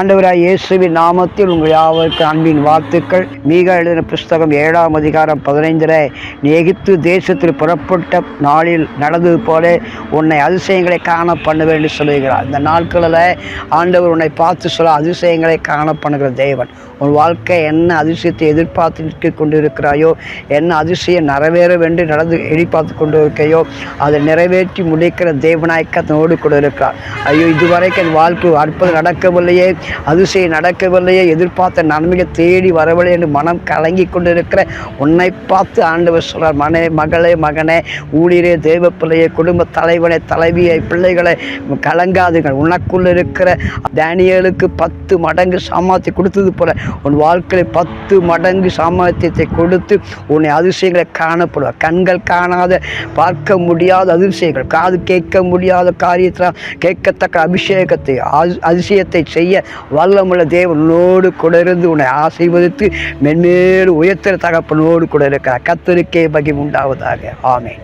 ஆண்டவராய் இயேசுவின் நாமத்தில் உங்கள் யாவருக்கு அன்பின் வாழ்த்துக்கள். மீக எழுதின புஸ்தகம் ஏழாம் அதிகாரம் பதினைந்தில் நீ எகிப்து தேசத்தில் புறப்பட்ட நாளில் நடந்தது போல உன்னை அதிசயங்களை காண பண்ணுவேன் என்று சொல்லுகிறார். இந்த நாட்களில் ஆண்டவர் உன்னை பார்த்து சொல்ல அதிசயங்களை காண பண்ணுகிற தேவன். உன் வாழ்க்கை என்ன அதிசயத்தை எதிர்பார்த்து நிற்க கொண்டிருக்கிறாயோ என்ன அதிசயம் நிறைவேற வேண்டும் நடந்து எதிர்பார்த்து கொண்டு இருக்கையோ அதை நிறைவேற்றி முடிக்கிற தேவனாய்க்கத்தனோடு கூட இருக்கிறார். ஐயோ இதுவரைக்கும் என் வாழ்க்கை அற்புதம் நடக்கவில்லையே. அதிசயம் நடக்கவில்லையே. எதிர்பார்த்த நன்மையை தேடி வரவில்லை என்று மனம் கலங்கி கொண்டிருக்கிற உன்னை பார்த்து ஆண்டவர் சொல்கிறார் மனே மகளே மகனே ஊழியரே தேவ பிள்ளையே குடும்ப தலைவனை தலைவியை பிள்ளைகளை கலங்காதுங்கள் உனக்குள்ள இருக்கிற தானியேலுக்கு பத்து மடங்கு சாமர்த்தியம் கொடுத்தது போல உன் வாழ்க்கையில் பத்து மடங்கு சாமர்த்தியத்தை கொடுத்து உன்னை அதிசயங்களை காணப்படுவார். கண்கள் காணாத பார்க்க முடியாத அதிசயங்கள் காது கேட்க முடியாத காரியத்தில் கேட்கத்தக்க அபிஷேகத்தை அதிசயத்தை செய்ய வல்லமுள்ள தேவனோடு கூட இருந்து உன்னை ஆசீர்வதித்து மென்மேலும் உயர்த்திற தகப்பனோடு கூட இருக்கிற கத்தருக்கே பகி உண்டாவதாக. ஆமே